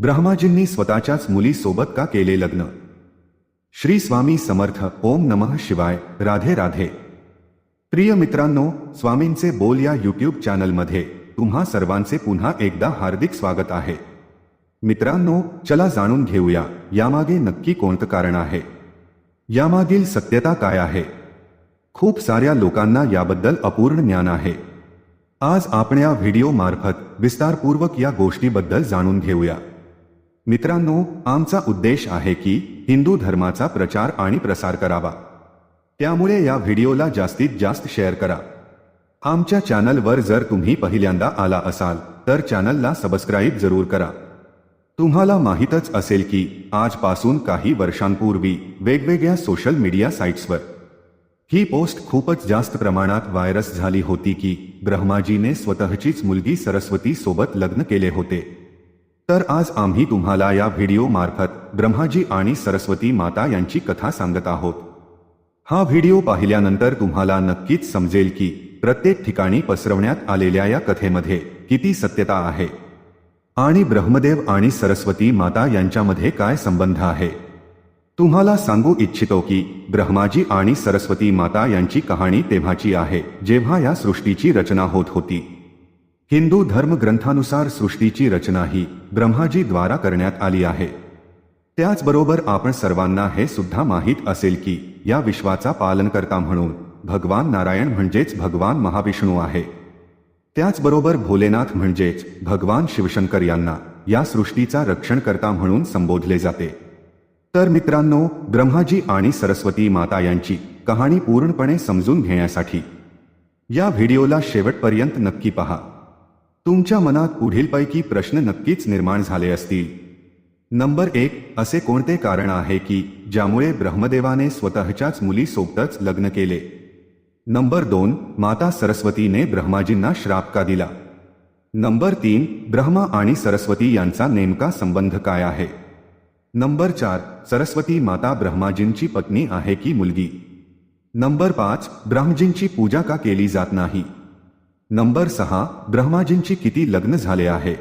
ब्रह्माजींनी स्वतःच्याच मुलीसोबत का केले लग्न? श्री स्वामी समर्थ ओम नमः शिवाय राधे राधे. प्रिय मित्रांनो स्वामींचे बोल या युट्यूब चॅनलमध्ये तुम्हा सर्वांचे पुन्हा एकदा हार्दिक स्वागत आहे. मित्रांनो चला जाणून घेऊया यामागे नक्की कोणतं कारण आहे? यामागील सत्यता काय आहे? खूप साऱ्या लोकांना याबद्दल अपूर्ण ज्ञान आहे. आज आपण या व्हिडिओ मार्फत विस्तारपूर्वक या गोष्टीबद्दल जाणून घेऊया. मित्रांनो आमचा उद्देश आहे की हिंदू धर्माचा प्रचार आणि प्रसार करावा. त्यामुळे या व्हिडिओला जास्तीत जास्त शेअर करा. आमच्या चॅनलवर जर तुम्ही पहिल्यांदा आला असाल तर चॅनलला सबस्क्राईब जरूर करा. तुम्हाला माहीतच असेल की आजपासून काही वर्षांपूर्वी वेगवेगळ्या सोशल मीडिया साईट्सवर ही पोस्ट खूपच जास्त प्रमाणात व्हायरस झाली होती की ब्रह्माजीने स्वतःचीच मुलगी सरस्वती सोबत लग्न केले होते. तर आज आम्ही तुम्हाला या व्हिडिओ मार्फत ब्रह्माजी आणि सरस्वती माता यांची कथा सांगत आहोत. हा व्हिडिओ पाहिल्यानंतर तुम्हाला नक्कीच समजेल की प्रत्येक ठिकाणी पसरवण्यात आलेल्या या कथेमध्ये किती सत्यता आहे. आणि ब्रह्मदेव आणि सरस्वती माता यांच्यामध्ये काय संबंध आहे? तुम्हाला सांगू इच्छितो की ब्रह्माजी आणि सरस्वती माता यांची कहाणी तेव्हाची आहे जेव्हा या सृष्टीची रचना होत होती. हिंदू धर्मग्रंथानुसार सृष्टीची रचना ही ब्रह्माजी द्वारा करण्यात आली आहे. त्याचबरोबर आपण सर्वांना हे सुद्धा माहीत असेल की या विश्वाचा पालनकर्ता म्हणून भगवान नारायण म्हणजेच भगवान महाविष्णू आहे. त्याचबरोबर भोलेनाथ म्हणजेच भगवान शिवशंकर यांना या सृष्टीचा रक्षणकर्ता म्हणून संबोधले जाते. तर मित्रांनो ब्रह्माजी आणि सरस्वती माता यांची कहाणी पूर्णपणे समजून घेण्यासाठी या व्हिडिओला शेवटपर्यंत नक्की पहा. तुमच्या मनात पुढीलपैकी प्रश्न नक्कीच निर्माण झाले असतील. नंबर एक असे कोणते कारण आहे की ज्यामुळे ब्रह्मदेवाने स्वतःच्याच मुलीसोबतच लग्न केले? नंबर दोन माता सरस्वतीने ब्रह्माजींना श्राप का दिला? नंबर तीन ब्रह्मा आणि सरस्वती यांचा नेमका संबंध काय आहे? नंबर चार सरस्वती माता ब्रह्माजींची पत्नी आहे की मुलगी? नंबर पाच ब्रह्मजींची पूजा का केली जात नाही? नंबर सहा ब्रह्माजींची किती लग्न झाले आहे?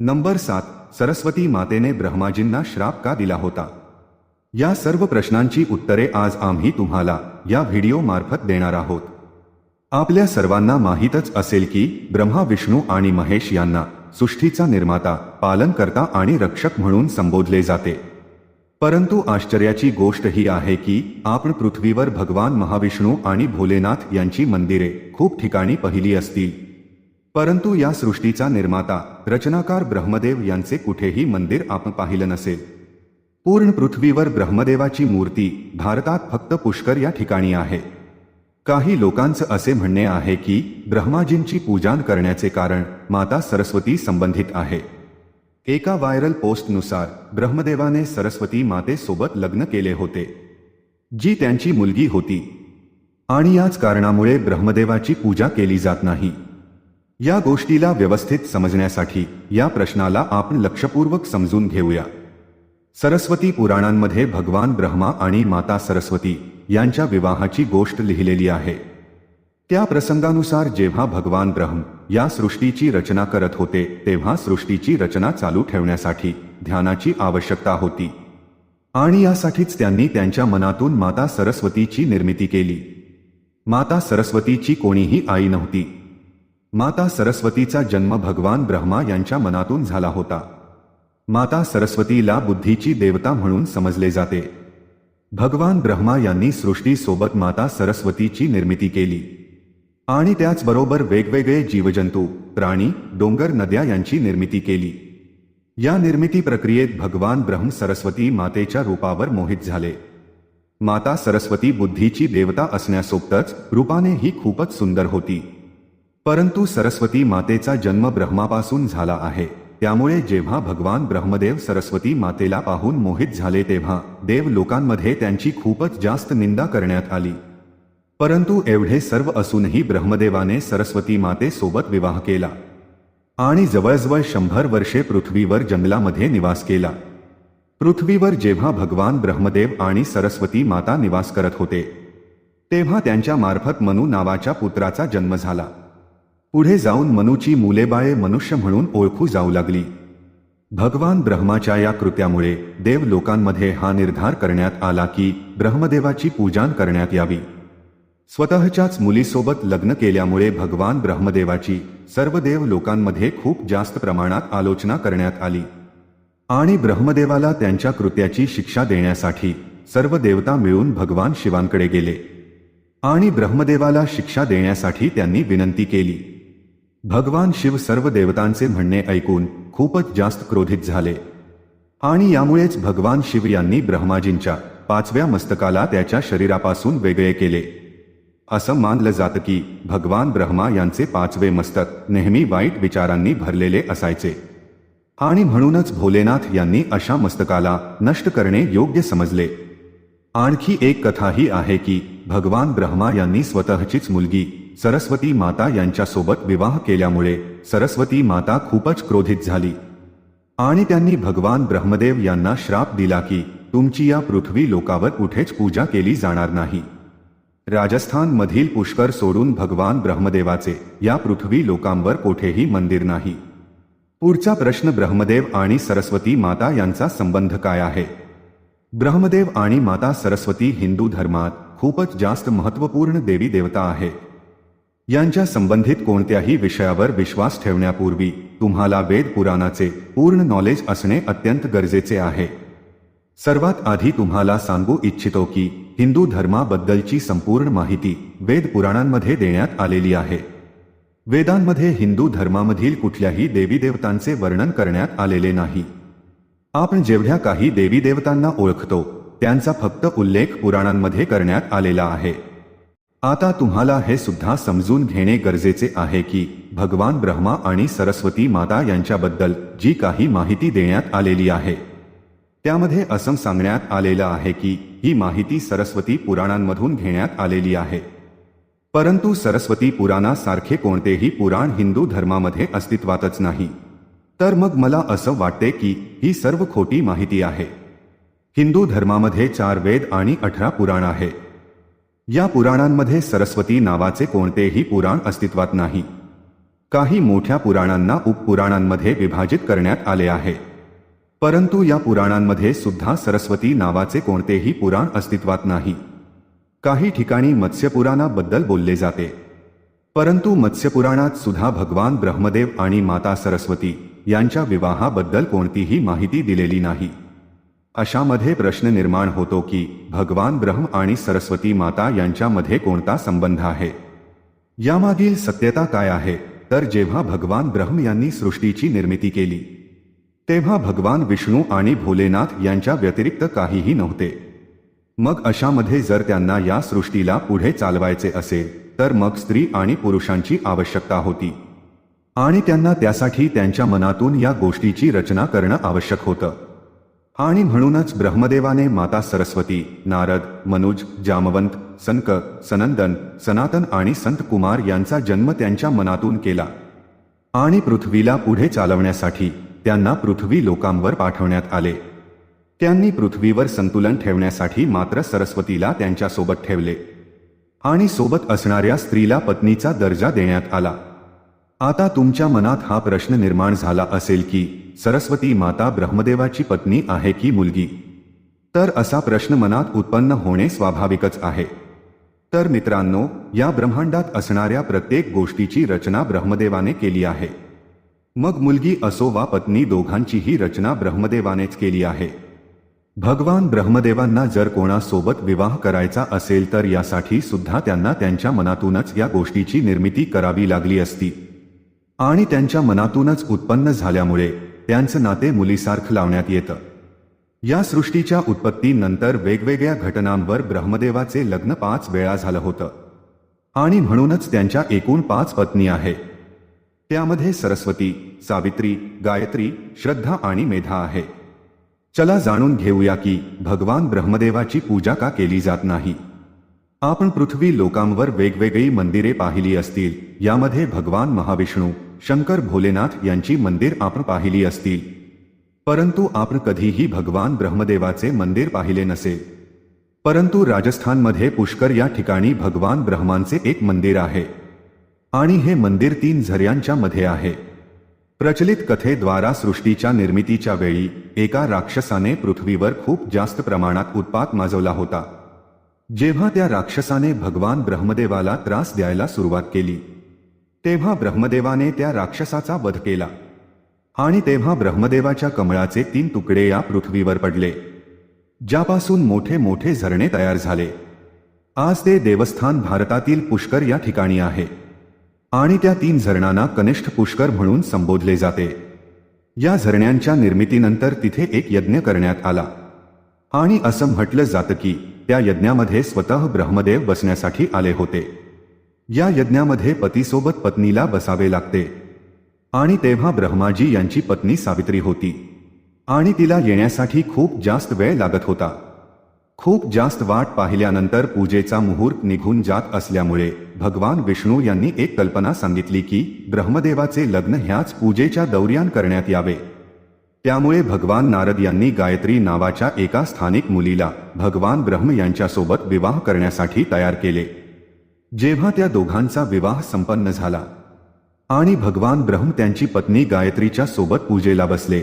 नंबर सात सरस्वती मातेने ब्रह्माजींना श्राप का दिला होता? या सर्व प्रश्नांची उत्तरे आज आम्ही तुम्हाला या व्हिडिओ मार्फत देणार आहोत. आपल्या सर्वांना माहीतच असेल की ब्रह्मा विष्णू आणि महेश यांना सृष्टीचा निर्माता पालनकर्ता आणि रक्षक म्हणून संबोधले जाते. परंतु आश्चर्याची गोष्ट ही आहे की आपण पृथ्वीवर भगवान महाविष्णू आणि भोलेनाथ यांची मंदिरे खूप ठिकाणी पाहिली असतील. परंतु या सृष्टीचा निर्माता रचनाकार ब्रह्मदेव यांचे कुठेही मंदिर आपण पाहिलं नसेल. पूर्ण पृथ्वीवर ब्रह्मदेवाची मूर्ती भारतात फक्त पुष्कर या ठिकाणी आहे. काही लोकांचं असे म्हणणे आहे की ब्रह्माजींची पूजा करण्याचे कारण माता सरस्वती संबंधित आहे. एका व्हायरल पोस्टनुसार ब्रह्मदेवाने सरस्वती मातेसोबत लग्न केले होते जी त्यांची मुलगी होती. आणि याच कारणामुळे ब्रह्मदेवाची पूजा केली जात नाही. या गोष्टीला व्यवस्थित समजण्यासाठी या प्रश्नाला आपण लक्षपूर्वक समजून घेऊया. सरस्वती पुराणांमध्ये भगवान ब्रह्मा आणि माता सरस्वती यांच्या विवाहाची गोष्ट लिहिलेली आहे. त्या प्रसंगानुसार जेव्हा भगवान ब्रह्म या सृष्टीची रचना करत होते तेव्हा सृष्टीची रचना चालू ठेवण्यासाठी ध्यानाची आवश्यकता होती. आणि यासाठीच त्यांनी त्यांच्या मनातून माता सरस्वतीची निर्मिती केली. माता सरस्वतीची कोणीही आई नव्हती. माता सरस्वतीचा जन्म भगवान ब्रह्मा यांच्या मनातून झाला होता. माता सरस्वतीला बुद्धीची देवता म्हणून समजले जाते. भगवान ब्रह्मा यांनी सृष्टीसोबत माता सरस्वतीची निर्मिती केली. आणि त्याचबरोबर वेगवेगळे जीवजंतू प्राणी डोंगर नद्या यांची निर्मिती केली. या निर्मिती प्रक्रियेत भगवान ब्रह्म सरस्वती मातेच्या रूपावर मोहित झाले. माता सरस्वती बुद्धीची देवता असण्यासोबतच रूपाने ही खूपच सुंदर होती. परंतु सरस्वती मातेचा जन्म ब्रह्मापासून झाला आहे. त्यामुळे जेव्हा भगवान ब्रह्मदेव सरस्वती मातेला पाहून मोहित झाले तेव्हा देव लोकांमध्ये त्यांची खूपच जास्त निंदा करण्यात आली. परंतु एवढे सर्व असूनही ब्रह्मदेवाने सरस्वती मातेसोबत विवाह केला आणि जवळजवळ शंभर वर्षे पृथ्वीवर जंगलामध्ये निवास केला. पृथ्वीवर जेव्हा भगवान ब्रह्मदेव आणि सरस्वती माता निवास करत होते तेव्हा त्यांच्या मार्फत मनू नावाच्या पुत्राचा जन्म झाला. पुढे जाऊन मनूची मुलेबाळे मनुष्य म्हणून ओळखू जाऊ लागली. भगवान ब्रह्माच्या या कृत्यामुळे देव लोकांमध्ये हा निर्धार करण्यात आला की ब्रह्मदेवाची पूजान करण्यात यावी. स्वतःच्याच मुलीसोबत लग्न केल्यामुळे भगवान ब्रह्मदेवाची सर्व देव लोकांमध्ये खूप जास्त प्रमाणात आलोचना करण्यात आली. आणि ब्रह्मदेवाला त्यांच्या कृत्याची शिक्षा देण्यासाठी सर्व देवता मिळून भगवान शिवांकडे गेले. आणि ब्रह्मदेवाला शिक्षा देण्यासाठी त्यांनी विनंती केली. भगवान शिव सर्व देवतांचे म्हणणे ऐकून खूपच जास्त क्रोधित झाले. आणि यामुळेच भगवान शिव यांनी ब्रह्माजींच्या पाचव्या मस्तकाला त्याच्या शरीरापासून वेगळे केले. असं मानलं जातं की भगवान ब्रह्मा यांचे पाचवे मस्तक नेहमी वाईट विचारांनी भरलेले असायचे. आणि म्हणूनच भोलेनाथ यांनी अशा मस्तकाला नष्ट करणे योग्य समजले. आणखी एक कथाही आहे की भगवान ब्रह्मा यांनी स्वतःचीच मुलगी सरस्वती माता यांच्यासोबत विवाह केल्यामुळे सरस्वती माता खूपच क्रोधित झाली. आणि त्यांनी भगवान ब्रह्मदेव यांना श्राप दिला की तुमची या पृथ्वी लोकावर कुठेच पूजा केली जाणार नाही. राजस्थान मधील पुष्कर सोडून भगवान ब्रह्मदेवाचे या पृथ्वी लोकांवर कोठेही मंदिर नाही. पुढचा प्रश्न ब्रह्मदेव आणि सरस्वती माता यांचा संबंध काय आहे? ब्रह्मदेव आणि माता सरस्वती हिंदू धर्मात खूपच जास्त महत्त्वपूर्ण देवी देवता आहे. यांच्या संबंधित कोणत्याही विषयावर विश्वास ठेवण्यापूर्वी तुम्हाला वेद पुराणाचे पूर्ण नॉलेज असणे अत्यंत गरजेचे आहे. सर्वात आधी तुम्हाला सांगू इच्छितो की हिंदू धर्माबद्दलची संपूर्ण माहिती वेद पुराणांमध्ये देण्यात आलेली आहे. वेदांमध्ये हिंदू धर्मामधील कुठल्याही देवी देवतांचे वर्णन करण्यात आलेले नाही. आपण जेवढ्या काही देवी देवतांना ओळखतो, त्यांचा फक्त उल्लेख पुराणांमध्ये करण्यात आलेला आहे. आता तुम्हाला हे सुद्धा समजून घेणे गरजेचे आहे की भगवान ब्रह्मा आणि सरस्वती माता यांच्याबद्दल जी काही माहिती देण्यात आलेली आहे त्यामध्ये असं सांगण्यात आलेलं आहे की ही माहिती सरस्वती पुराणांमधून घेण्यात आलेली आहे. परंतु सरस्वती पुराणासारखे कोणतेही पुराण हिंदू धर्मामध्ये अस्तित्वातच नाही. तर मग मला असं वाटते की ही सर्व खोटी माहिती आहे. हिंदू धर्मामध्ये चार वेद आणि अठरा पुराण आहे. या पुराणांमध्ये सरस्वती नावाचे कोणतेही पुराण अस्तित्वात नाही. काही मोठ्या पुराणांना उपपुराणांमध्ये विभाजित करण्यात आले आहे. परंतु या पुराणांमध्ये सुद्धा सरस्वती नावाचे कोणतेही पुराण अस्तित्वात नाही. काही ठिकाणी मत्स्यपुराणाबद्दल बोलले जाते. परंतु मत्स्यपुराणात सुद्धा भगवान ब्रह्मदेव आणि माता सरस्वती यांच्या विवाहाबद्दल कोणतीही माहिती दिलेली नाही. अशामध्ये प्रश्न निर्माण होतो की भगवान ब्रह्म आणि सरस्वती माता यांच्यामध्ये कोणता संबंध आहे? यामागील सत्यता काय आहे? तर जेव्हा भगवान ब्रह्म यांनी सृष्टीची निर्मिती केली तेव्हा भगवान विष्णू आणि भोलेनाथ यांच्या व्यतिरिक्त काहीही नव्हते. मग अशामध्ये जर त्यांना या सृष्टीला पुढे चालवायचे असेल तर मग स्त्री आणि पुरुषांची आवश्यकता होती. आणि त्यांना त्यासाठी त्यांच्या मनातून या गोष्टीची रचना करणं आवश्यक होतं. आणि म्हणूनच ब्रह्मदेवाने माता सरस्वती नारद मनुज जामवंत संक सनंदन सनातन आणि संत कुमार यांचा जन्म त्यांच्या मनातून केला. आणि पृथ्वीला पुढे चालवण्यासाठी त्यांना पृथ्वी लोकांवर पाठवण्यात आले. त्यांनी पृथ्वीवर संतुलन ठेवण्यासाठी मात्र सरस्वतीला त्यांच्यासोबत ठेवले. आणि सोबत असणाऱ्या स्त्रीला पत्नीचा दर्जा देण्यात आला. आता तुमच्या मनात हा प्रश्न निर्माण झाला असेल की सरस्वती माता ब्रह्मदेवाची पत्नी आहे की मुलगी? तर असा प्रश्न मनात उत्पन्न होणे स्वाभाविकच आहे. तर मित्रांनो या ब्रह्मांडात असणाऱ्या प्रत्येक गोष्टीची रचना ब्रह्मदेवाने केली आहे. मग मुलगी असो वा पत्नी दोघांचीही रचना ब्रह्मदेवानेच केली आहे. भगवान ब्रह्मदेवांना जर कोणासोबत विवाह करायचा असेल तर यासाठी सुद्धा त्यांना त्यांच्या मनातूनच या गोष्टीची निर्मिती करावी लागली असती. आणि त्यांच्या मनातूनच उत्पन्न झाल्यामुळे त्यांचं नाते मुलीसारखं लावण्यात येतं. या सृष्टीच्या उत्पत्तीनंतर वेगवेगळ्या घटनांवर ब्रह्मदेवाचे लग्न पाच वेळा झालं होतं. आणि म्हणूनच त्यांच्या एकूण पाच पत्नी आहे त्यामध्ये सरस्वती सावित्री गायत्री श्रद्धा आणि मेधा आहे. चला जाणून घेऊया की भगवान ब्रह्मदेवाची पूजा का केली जात नाही? आपण पृथ्वी लोकांवर वेगवेगळी मंदिरे पाहिली असतील यामध्ये भगवान महाविष्णू शंकर भोलेनाथ यांची मंदिर आपण पाहिली असतील. परंतु आपण कधीही भगवान ब्रह्मदेवाचे मंदिर पाहिले नसेल. परंतु राजस्थानमध्ये पुष्कर या ठिकाणी भगवान ब्रह्मांचे एक मंदिर आहे. आणि हे मंदिर तीन झऱ्यांच्या मध्ये आहे. प्रचलित कथेद्वारा सृष्टीच्या निर्मितीच्या वेळी एका राक्षसाने पृथ्वीवर खूप जास्त प्रमाणात उत्पात माजवला होता. जेव्हा त्या राक्षसाने भगवान ब्रह्मदेवाला त्रास द्यायला सुरुवात केली तेव्हा ब्रह्मदेवाने त्या राक्षसाचा वध केला आणि तेव्हा ब्रह्मदेवाच्या कमळाचे तीन तुकडे या पृथ्वीवर पडले ज्यापासून मोठे मोठे झरणे तयार झाले. आज ते देवस्थान भारतातील पुष्कर या ठिकाणी आहे. आणि त्या तीन झरणांना कनिष्ठ पुष्कर म्हणून संबोधले जाते. या झरण्यांच्या निर्मितीनंतर तिथे एक यज्ञ करण्यात आला. आणि असं म्हटलं जातं की त्या यज्ञामध्ये स्वतः ब्रह्मदेव बसण्यासाठी आले होते. या यज्ञामध्ये पतीसोबत पत्नीला बसावे लागते. आणि तेव्हा ब्रह्माजी यांची पत्नी सावित्री होती. आणि तिला येण्यासाठी खूप जास्त वेळ लागत होता. खूप जास्त वाट पाहिल्यानंतर पूजेचा मुहूर्त निघून जात असल्यामुळे भगवान विष्णू यांनी एक कल्पना सांगितली की ब्रह्मदेवाचे लग्न ह्याच पूजेच्या दौर्यान करण्यात यावे. त्यामुळे भगवान नारद यांनी गायत्री नावाच्या एका स्थानिक मुलीला भगवान ब्रह्म यांच्यासोबत विवाह करण्यासाठी तयार केले. जेव्हा त्या दोघांचा विवाह संपन्न झाला आणि भगवान ब्रह्म त्यांची पत्नी गायत्रीच्या सोबत पूजेला बसले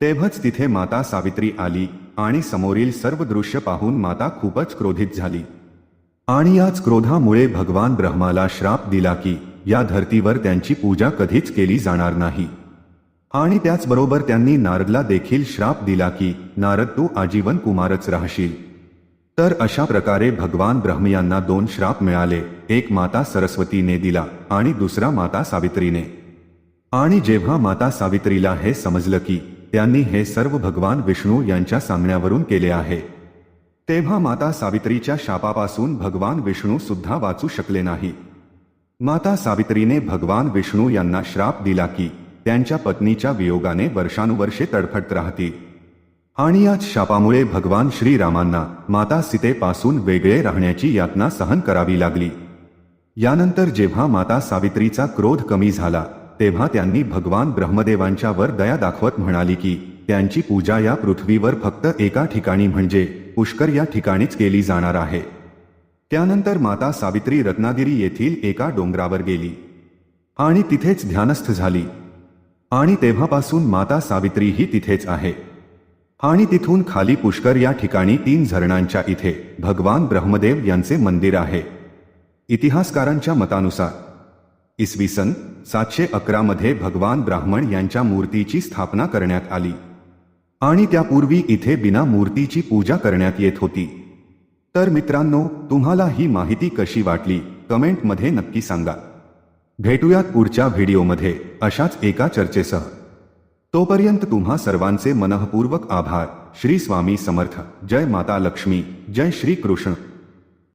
तेव्हाच तिथे माता सावित्री आली आणि समोरील सर्व दृश्य पाहून माता खूपच क्रोधित झाली. आणि याच क्रोधामुळे भगवान ब्रह्माला श्राप दिला की या धर्तीवर त्यांची पूजा कधीच केली जाणार नाही. आणि त्याचबरोबर त्यांनी नारदला देखील श्राप दिला की नारद तू आजीवन कुमारच राहशील. तर अशा प्रकारे भगवान ब्रह्म यांना दोन श्राप मिळाले. एक माता सरस्वतीने दिला आणि दुसरा माता सावित्रीने. आणि जेव्हा माता सावित्रीला हे समजलं की त्यांनी हे सर्व भगवान विष्णू यांच्या सांगण्यावरून केले आहे. तेव्हा माता सावित्रीच्या शापापासून भगवान विष्णू सुद्धा वाचू शकले नाही. माता सावित्रीने भगवान विष्णू यांना श्राप दिला की त्यांच्या पत्नीच्या वियोगाने वर्षानुवर्षे तडफडत राहतील. आणि याच शापामुळे भगवान श्रीरामांना माता सीतेपासून वेगळे राहण्याची यातना सहन करावी लागली. यानंतर जेव्हा माता सावित्रीचा क्रोध कमी झाला तेव्हा त्यांनी भगवान ब्रह्मदेवांच्या वर दया दाखवत म्हणाली की त्यांची पूजा या पृथ्वीवर फक्त एका ठिकाणी म्हणजे पुष्कर या ठिकाणीच केली जाणार आहे. त्यानंतर माता सावित्री रत्नागिरी येथील एका डोंगरावर गेली. आणि तिथेच ध्यानस्थ झाली. आणि तेव्हापासून माता सावित्री ही तिथेच आहे. आणि तिथून खाली पुष्कर या ठिकाणी तीन झरणांच्या इथे भगवान ब्रह्मदेव यांचे मंदिर आहे. इतिहासकारांच्या मतानुसार इसवी सन सातशे अकरा मध्ये भगवान ब्राह्मण यांच्या मूर्तीची स्थापना करण्यात आली. आणि त्यापूर्वी इथे बिना मूर्तीची पूजा करण्यात येत होती. तर मित्रांनो तुम्हाला ही माहिती कशी वाटली कमेंटमध्ये नक्की सांगा. भेटूयात पुढच्या व्हिडिओमध्ये अशाच एका चर्चेसह. तोपर्यंत तुम्हा सर्वांचे मनःपूर्वक आभार. श्री स्वामी समर्थ. जय माता लक्ष्मी. जय श्री कृष्ण.